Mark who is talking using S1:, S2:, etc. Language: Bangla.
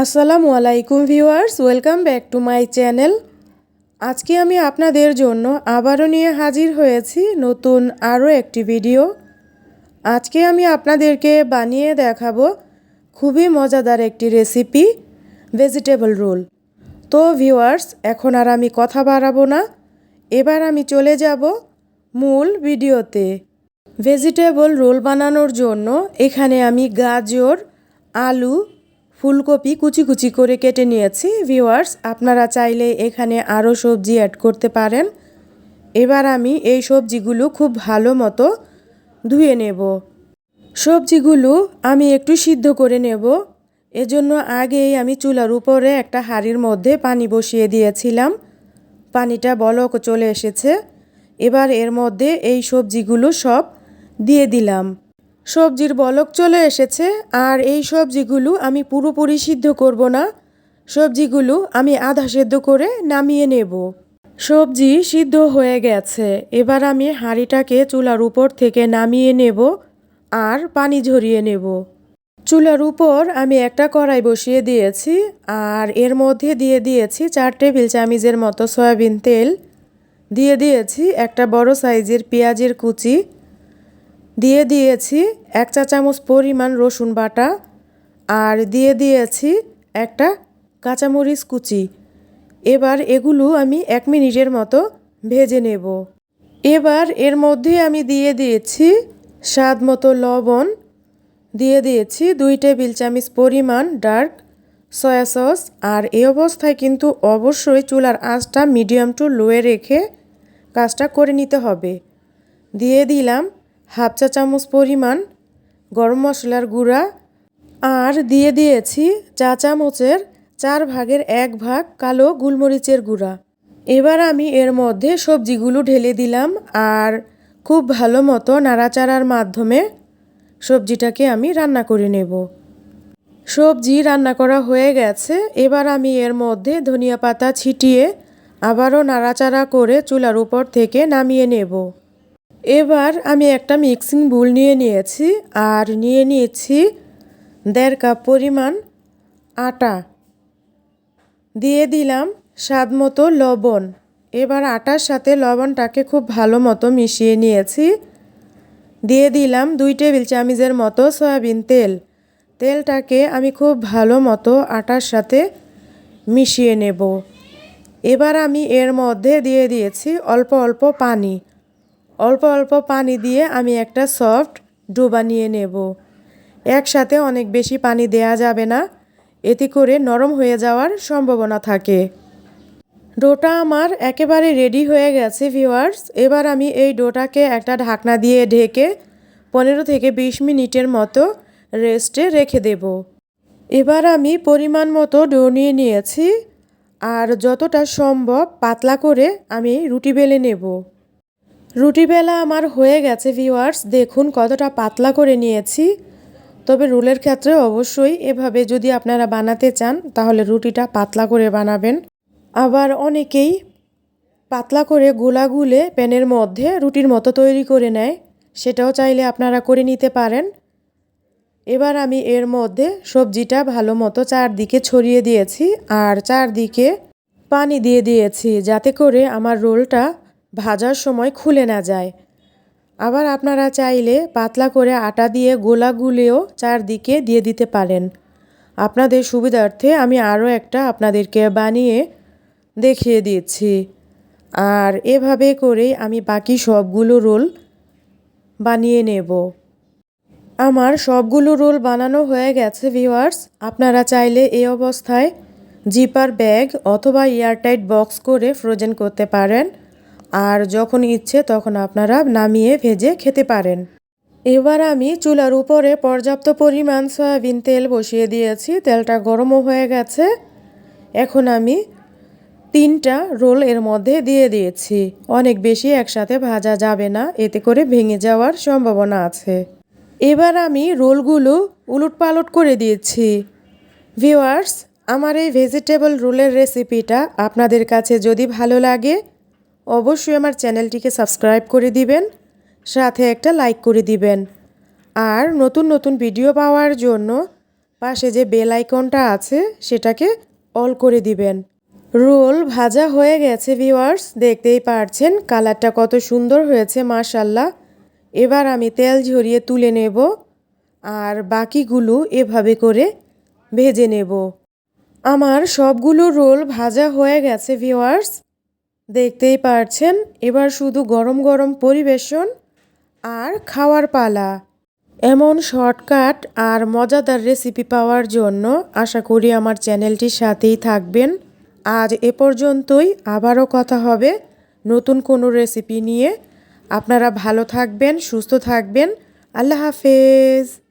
S1: আসসালামু আলাইকুম viewers, welcome back to my channel. আজকে আমি আপনাদের জন্য আবারও নিয়ে হাজির হয়েছি নতুন আরও একটি ভিডিও। আজকে আমি আপনাদেরকে বানিয়ে দেখাবো খুবই মজাদার একটি রেসিপি ভেজিটেবল রোল তো ভিউয়ার্স, এখন আর আমি কথা বাড়াবো না। এবার আমি চলে যাব মূল ভিডিওতে। ভেজিটেবল রোল বানানোর জন্য এখানে আমি গাজর, আলু ফুলকপি কুচি কুচি করে কেটে নিয়েছি। ভিউয়ার্স, আপনারা চাইলে এখানে আরও সবজি অ্যাড করতে পারেন। এবার আমি এই সবজিগুলো খুব ভালো মতো ধুয়ে নেব। সবজিগুলো আমি একটু সিদ্ধ করে নেব। এজন্য আগেই আমি চুলার উপরে একটা হাঁড়ির মধ্যে পানি বসিয়ে দিয়েছিলাম। পানিটা বলক চলে এসেছে। এবার এর মধ্যে এই সবজিগুলো সব দিয়ে দিলাম। সবজির বলক চলে এসেছে, আর এই সবজিগুলো আমি পুরোপুরি সিদ্ধ করব না। সবজিগুলো আমি আধা সেদ্ধ করে নামিয়ে নেব। সবজি সিদ্ধ হয়ে গেছে। এবার আমি হাঁড়িটাকে চুলার উপর থেকে নামিয়ে নেব আর পানি ঝরিয়ে নেব। চুলার উপর আমি একটা কড়াই বসিয়ে দিয়েছি, আর এর মধ্যে দিয়ে দিয়েছি চার টেবিল চামিচের মতো সয়াবিন তেল। দিয়ে দিয়েছি একটা বড় সাইজের পেঁয়াজের কুচি দিয়ে দিয়েছি এক চা চামচ পরিমাণ রসুন বাটা আর দিয়ে দিয়েছি একটা কাঁচামরিচ কুচি। এবার এগুলো আমি এক মিনিটের মতো ভেজে নেব। এবার এর মধ্যে আমি দিয়ে দিয়েছি স্বাদ মতো লবণ। দিয়ে দিয়েছি দুই টেবিল চামচ পরিমাণ ডার্ক সয়া সস আর এই অবস্থায় কিন্তু অবশ্যই চুলার আঁচটা মিডিয়াম টু লোয়ে রেখে কাজটা করে নিতে হবে। দিয়ে দিলাম হাফ চা চামচ পরিমাণ গরম মশলার গুঁড়া আর দিয়ে দিয়েছি চা চামচের চার ভাগের এক ভাগ কালো গুলমরিচের গুঁড়া। এবার আমি এর মধ্যে সবজিগুলো ঢেলে দিলাম আর খুব ভালো মতো নাড়াচাড়ার মাধ্যমে সবজিটাকে আমি রান্না করে নেব। সবজি রান্না করা হয়ে গেছে। এবার আমি এর মধ্যে ধনিয়া পাতা ছিটিয়ে আবারও নাড়াচাড়া করে চুলার উপর থেকে নামিয়ে নেব। এবার আমি একটা মিক্সিং বুল নিয়ে নিয়েছি আর নিয়ে নিয়েছি দেড় কাপ পরিমাণ আটা। দিয়ে দিলাম স্বাদ মতো লবণ। এবার আটার সাথে লবণটাকে খুব ভালো মতো মিশিয়ে নিয়েছি। দিয়ে দিলাম দুই টেবিল চামিচের মতো সয়াবিন তেল। তেলটাকে আমি খুব ভালো মতো আটার সাথে মিশিয়ে নেব। এবার আমি এর মধ্যে দিয়ে দিয়েছি অল্প অল্প পানি। অল্প অল্প পানি দিয়ে আমি একটা সফট ডো বানিয়ে নেব। একসাথে অনেক বেশি পানি দেয়া যাবে না। এতে করে নরম হয়ে যাওয়ার সম্ভাবনা থাকে। ডোটা আমার একেবারে রেডি হয়ে গেছে ভিওয়ার্স এবার আমি এই ডোটাকে একটা ঢাকনা দিয়ে ঢেকে পনেরো থেকে বিশ মিনিটের মতো রেস্টে রেখে দেব। এবার আমি পরিমাণ মতো ডো নিয়ে নিয়েছি। আর যতটা সম্ভব পাতলা করে আমি রুটি বেলে নেব। রুটি বেলা আমার হয়ে গেছে ভিওয়ার্স দেখুন কতটা পাতলা করে নিয়েছি। তবে রোলের ক্ষেত্রে অবশ্যই এভাবে যদি আপনারা বানাতে চান, তাহলে রুটিটা পাতলা করে বানাবেন। আবার অনেকেই পাতলা করে গোলা গুলে প্যানের মধ্যে রুটির মতো তৈরি করে নেয়, সেটাও চাইলে আপনারা করে নিতে পারেন। এবার আমি এর মধ্যে সবজিটা ভালো মতো চারদিকে ছড়িয়ে দিয়েছি, আর চারদিকে পানি দিয়ে দিয়েছি, যাতে করে আমার রোলটা ভাজার সময় খুলে না যায়। আবার আপনারা চাইলে পাতলা করে আটা দিয়ে গোলা গুলেও চারদিকে দিয়ে দিতে পারেন। আপনাদের সুবিধার্থে আমি আরও একটা আপনাদেরকে বানিয়ে দেখিয়ে দিচ্ছি। আর এভাবে করেই আমি বাকি সবগুলো রোল বানিয়ে নেব। আমার সবগুলো রোল বানানো হয়ে গেছে ভিওয়ার্স আপনারা চাইলে এই অবস্থায় জিপার ব্যাগ অথবা এয়ারটাইট বক্স করে ফ্রোজেন করতে পারেন। আর যখন ইচ্ছে তখন আপনারা নামিয়ে ভেজে খেতে পারেন। এবার আমি চুলার উপরে পর্যাপ্ত পরিমাণ সয়াবিন তেল বসিয়ে দিয়েছি। তেলটা গরমও হয়ে গেছে। এখন আমি তিনটা রোল এর মধ্যে দিয়ে দিয়েছি। অনেক বেশি একসাথে ভাজা যাবে না, এতে করে ভেঙে যাওয়ার সম্ভাবনা আছে। এবার আমি রোলগুলো উলট পালট করে দিয়েছি। ভিওয়ার্স আমার এই ভেজিটেবল রোলের রেসিপিটা আপনাদের কাছে যদি ভালো লাগে অবশ্যই আমার চ্যানেলটিকে সাবস্ক্রাইব করে দিবেন, সাথে একটা লাইক করে দিবেন। আর নতুন নতুন ভিডিও পাওয়ার জন্য পাশে যে বেল আইকনটা আছে, সেটাকে অল করে দিবেন। রোল ভাজা হয়ে গেছে ভিওয়ার্স দেখতেই পারছেন কালারটা কত সুন্দর হয়েছে মাশাল্লাহ এবার আমি তেল ঝরিয়ে তুলে নেব আর বাকিগুলো এভাবে করে ভেজে নেব। আমার সবগুলো রোল ভাজা হয়ে গেছে ভিওয়ার্স দেখতেই পারছেন, এবার শুধু গরম গরম পরিবেশন আর খাওয়ার পালা। এমন শর্টকাট আর মজাদার রেসিপি পাওয়ার জন্য আশা করি আমার চ্যানেলটির সাথেই থাকবেন। আজ এ পর্যন্তই, আবারও কথা হবে নতুন কোনো রেসিপি নিয়ে। আপনারা ভালো থাকবেন, সুস্থ থাকবেন। আল্লাহ হাফেজ।